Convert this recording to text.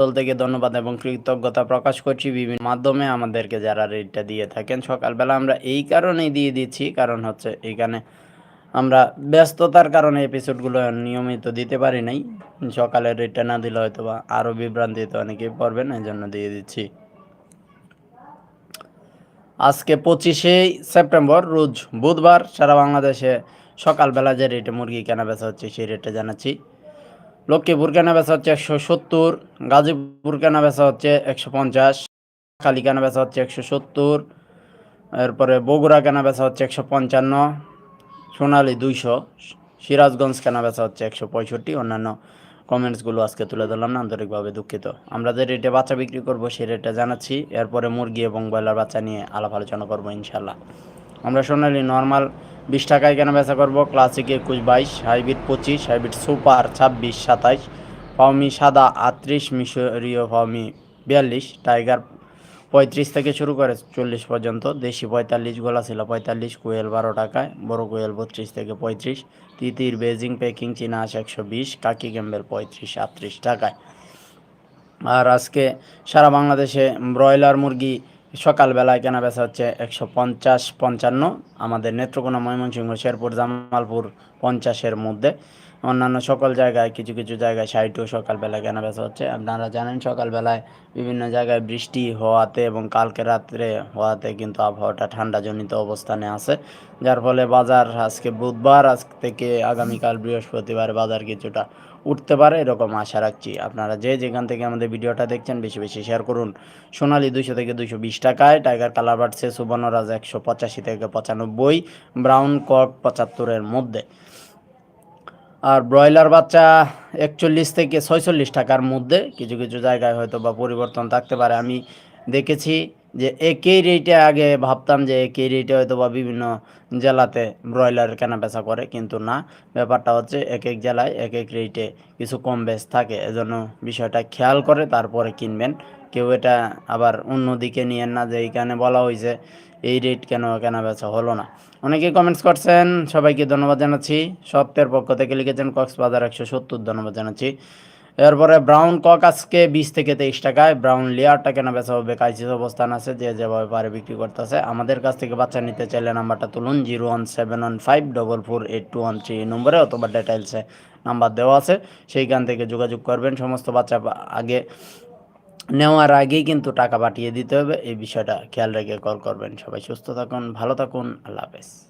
দল থেকে ধন্যবাদ এবং কৃতজ্ঞতা প্রকাশ করছি বিভিন্ন মাধ্যমে আমাদেরকে যারা রেটটা দিয়ে থাকেন। সকালবেলা আমরা এই কারণেই দিয়ে দিচ্ছি, কারণ হচ্ছে এইখানে আমরা ব্যস্ততার কারণে এপিসোডগুলো নিয়মিত দিতে পারি নাই। সকালের রেটটা না দিলে হয়তো বা আরও বিভ্রান্তিতে অনেকেই পড়বেন এই জন্য দিয়ে দিচ্ছি। আজকে পঁচিশে সেপ্টেম্বর, রোজ বুধবার সারা বাংলাদেশে সকালবেলা যে রেটে মুরগি কেনা বেচা হচ্ছে, সেই রেটটা জানাচ্ছি। লক্ষ্মীপুর কেনা বেচা হচ্ছে একশো সত্তর গাজীপুর কেনা বেচা হচ্ছে একশো পঞ্চাশ কালী কেনা বেচা হচ্ছে একশো সত্তর, এরপরে বগুড়া কেনা বেচা হচ্ছে একশো পঞ্চান্ন, সোনালী দুইশো, সিরাজগঞ্জ কেনা বেচা হচ্ছে একশো পঁয়ষট্টি, অন্যান্য কমেন্টসগুলো আজকে তুলে ধরলাম না, আন্তরিকভাবে দুঃখিত। আমরা যে রেটে বাচ্চা বিক্রি করব সেই রেটটা জানাচ্ছি, এরপরে মুরগি এবং ব্রয়লার বাচ্চা নিয়ে আলাপ আলোচনা করব ইনশাল্লাহ আমরা সোনালি নর্মাল বিশ টাকায় কেনা বেচা করব ক্লাসিক একুশ বাইশ হাইব্রিড পঁচিশ হাইব্রিড সুপার ছাব্বিশ, সাতাইশ ফাউমি সাদা আটত্রিশ, মিশরীয় ফাউমি বিয়াল্লিশ টাইগার পঁয়ত্রিশ থেকে শুরু করে চল্লিশ পর্যন্ত, দেশি পঁয়তাল্লিশ গোলা ছিল পঁয়তাল্লিশ, কোয়েল বারো টাকায়, বড় কোয়েল বত্রিশ থেকে পঁয়ত্রিশ, তিতির বেজিং পেকিং, চীনা একশো বিশ, কাকি ক্যাম্বেল পঁয়ত্রিশ, আটত্রিশ টাকায়। আর আজকে সারা বাংলাদেশে ব্রয়লার মুরগি সকালবেলায় কেনা বেচা হচ্ছে একশো পঞ্চাশ পঞ্চান্ন। আমাদের নেত্রকোনা ময়মনসিংহ শেরপুর জামালপুর পঞ্চাশের মধ্যে। অন্যান্য সকল জায়গায়, কিছু কিছু জায়গায় ষাটও সকালবেলায় কেনা বেচা হচ্ছে। আপনারা জানেন, সকালবেলায় বিভিন্ন জায়গায় বৃষ্টি হওয়াতে এবং কালকে রাত্রে হওয়াতে কিন্তু আবহাওয়াটা ঠান্ডাজনিত অবস্থানে আছে। যার ফলে বাজার আজকে বুধবার, আজ থেকে আগামীকাল বৃহস্পতিবার বাজার কিছুটা উঠতে পারে, এরকম আশা রাখছি। আপনারা যে যেখান থেকে আমাদের ভিডিওটা দেখছেন, বেশি বেশি শেয়ার করুন। সোনালি দুইশো থেকে দুইশো বিশ টাকায়, টাইগার কালার বাড়ছে সুবর্ণরাজ একশো পঁচাশি থেকে পঁচানব্বই, ব্রাউন কক পঁচাত্তরের মধ্যে। আর ব্রয়লার বাচ্চা একচল্লিশ থেকে ছয়চল্লিশ টাকার মধ্যে কিছু কিছু জায়গায় হয়তো বা পরিবর্তন থাকতে পারে। আমি দেখেছি যে একই রেটে আগে ভাবতাম যে একই রেটে হয়তো বা বিভিন্ন জেলাতে ব্রয়লার কেনা বেচা করে, কিন্তু না। ব্যাপারটা হচ্ছে এক এক জেলায় এক এক রেটে কিছু কম বেশ থাকে, এজন্য বিষয়টা খেয়াল করে তারপরে কিনবেন। কেউ এটা আবার অন্যদিকে নিয়েন না যে এইখানে বলা হয়েছে এই রেট কেন কেনা বেচা হলো না। অনেকে কমেন্টস করছেন, সবাইকে ধন্যবাদ জানাচ্ছি। সত্যের পক্ষ থেকে লিখেছেন কক্সবাজার একশো সত্তর, ধন্যবাদ জানাচ্ছি। এরপরে ব্রাউন কক আজকে বিশ থেকে তেইশ টাকায়। ব্রাউন লেয়ারটা কেনা বেচা হবে কাইসিস অবস্থান আছে, যে যেভাবে পারে বিক্রি করতেছে। আমাদের কাছ থেকে বাচ্চা নিতে চাইলে নাম্বারটা তুলুন, zero one seven one five double four eight two one three এই নম্বরে অথবা ডিটেলসে নাম্বার দেওয়া আছে। সেইখান থেকে যোগাযোগ করবেন। সমস্ত বাচ্চা আগে নেওয়ার আগেই কিন্তু টাকা পাঠিয়ে দিতে হবে। এই বিষয়টা খেয়াল রেখে কল করবেন। সবাই সুস্থ থাকুন, ভালো থাকুন, আল্লাহ হাফেজ।